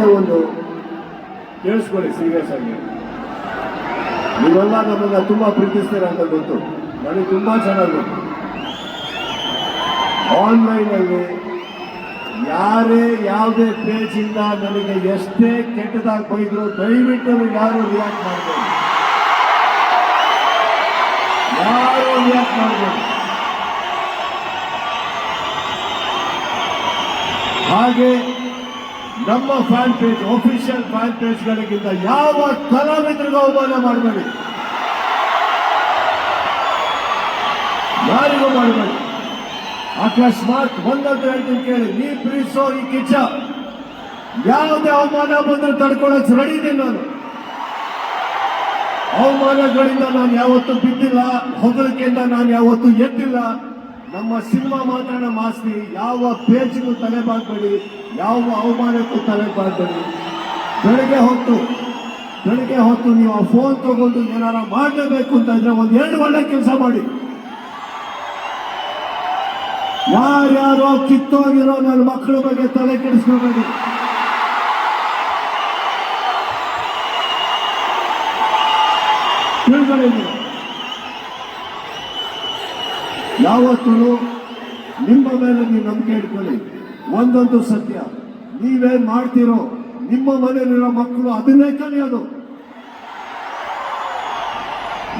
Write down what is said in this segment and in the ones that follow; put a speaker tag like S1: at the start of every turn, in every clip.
S1: ಒಂದೇ ಕೇಳಿಸ್ಕೊಳ್ಳಿ ಸೀರಿಯಸ್ ಆಗಿ. ನೀವೆಲ್ಲ ನಮ್ಮನ್ನ ತುಂಬಾ ಪ್ರೀತಿಸ್ತೀರ ಅಂತ ಗೊತ್ತು. ನನಗೆ ತುಂಬಾ ಚೆನ್ನಾಗಿ ಗೊತ್ತು. ಆನ್ಲೈನ್ ಅಲ್ಲಿ ಯಾರೇ ಯಾವುದೇ ಇಂದ ನನಗೆ ಎಷ್ಟೇ ಕೆಟ್ಟದಾಗಿ ದಯವಿಟ್ಟು ನೀವು ಯಾರು ರಿಯಾಕ್ಟ್ ಮಾಡಬೇಡಿ. ಯಾರು ರಿಯಾಕ್ಟ್ ಮಾಡಬೇಡಿ. ಹಾಗೆ ನಮ್ಮ ಫ್ಯಾನ್ ಪೇಜ್ ಅಫಿಷಿಯಲ್ ಫ್ಯಾನ್ ಪೇಜ್ಗಳಿಗಿಂತ ಯಾವ ಕಲಾವಿದರಿಗೂ ಅವಮಾನ ಮಾಡಬೇಡಿ. ಯಾರಿಗೂ ಮಾಡಬೇಡಿ. ಅಕಸ್ಮಾತ್ ಒಂದಂತ ಹೇಳ್ತೀನಿ ಕೇಳಿ, ನೀ ಪ್ರೀಸೋ ಈ ಕಿಚ್ಚ. ಯಾವುದೇ ಅವಮಾನ ಬಂದ್ರೆ ತಡ್ಕೊಳ್ಳೋಕೆ ರೆಡಿ ಇದ್ದೀನಿ ನಾನು. ಅವಮಾನಗಳಿಂದ ನಾನು ಯಾವತ್ತೂ ಬಿದ್ದಿಲ್ಲ, ಹೊಗಳಿಕೆಯಿಂದ ನಾನು ಯಾವತ್ತೂ ಎದ್ದಿಲ್ಲ. ನಮ್ಮ ಸಿನಿಮಾ ಮಾತ್ರನ ಮಾಸ್ತಿ ಯಾವ ಪೇಜ್ಗೂ ತಲೆ ಬಾಗ್ಬೇಡಿ ಯಾವ ಅವಮಾನಕ್ಕೂ ತಲೆ ಬಾಗ್ಬೇಡಿ ಬೆಳಗ್ಗೆ ಹೊತ್ತು ಬೆಳಗ್ಗೆ ಹೊತ್ತು ನೀವು ಆ ಫೋನ್ ತಗೊಂಡು ಏನಾರ ಮಾಡಬೇಕು ಅಂತ ಇದ್ರೆ ಒಂದ್ ಎರಡು ಒಳ್ಳೆ ಕೆಲಸ ಮಾಡಿ. ಯಾರ್ಯಾರೋ ಕಿತ್ತೋಗಿರೋ ನನ್ನ ಮಕ್ಕಳ ಬಗ್ಗೆ ತಲೆ ಕೆಡಿಸ್ಕೋಬೇಡಿ. ತಿಳ್ಕೊಳ್ಳಿ. ಯಾವತ್ತೂ ನಿಮ್ಮ ಮೇಲೆ ನೀವು ನಂಬಿಕೆ ಇಟ್ಕೊಳ್ಳಿ. ಒಂದೊಂದು ಸತ್ಯ. ನೀವೇನ್ ಮಾಡ್ತೀರೋ, ನಿಮ್ಮ ಮನೆಯಲ್ಲಿರೋ ಮಕ್ಕಳು ಅದನ್ನೇ ಕಲಿಯೋದು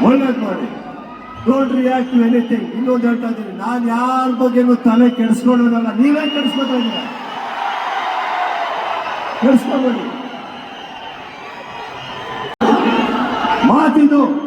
S1: ಒಳ್ಳೇದು ಮಾಡಿ. ಡೋಂಟ್ ರಿಯಾಕ್ಟ್ ಟು ಎನಿಥಿಂಗ್ ಇನ್ನೊಂದು ಹೇಳ್ತಾ ಇದ್ದೀನಿ. ನಾನು ಯಾರ ಬಗ್ಗೆನೂ ತಲೆ ಕೆಡಿಸ್ಕೊಳ್ಳೋದಲ್ಲ. ನೀವೇ ಕೆಡಿಸ್ಕೊತಾ ಇದ್ದೀರ? ಕೆಡಿಸ್ಕೊಬೇಡಿ. ಮಾತಿದು.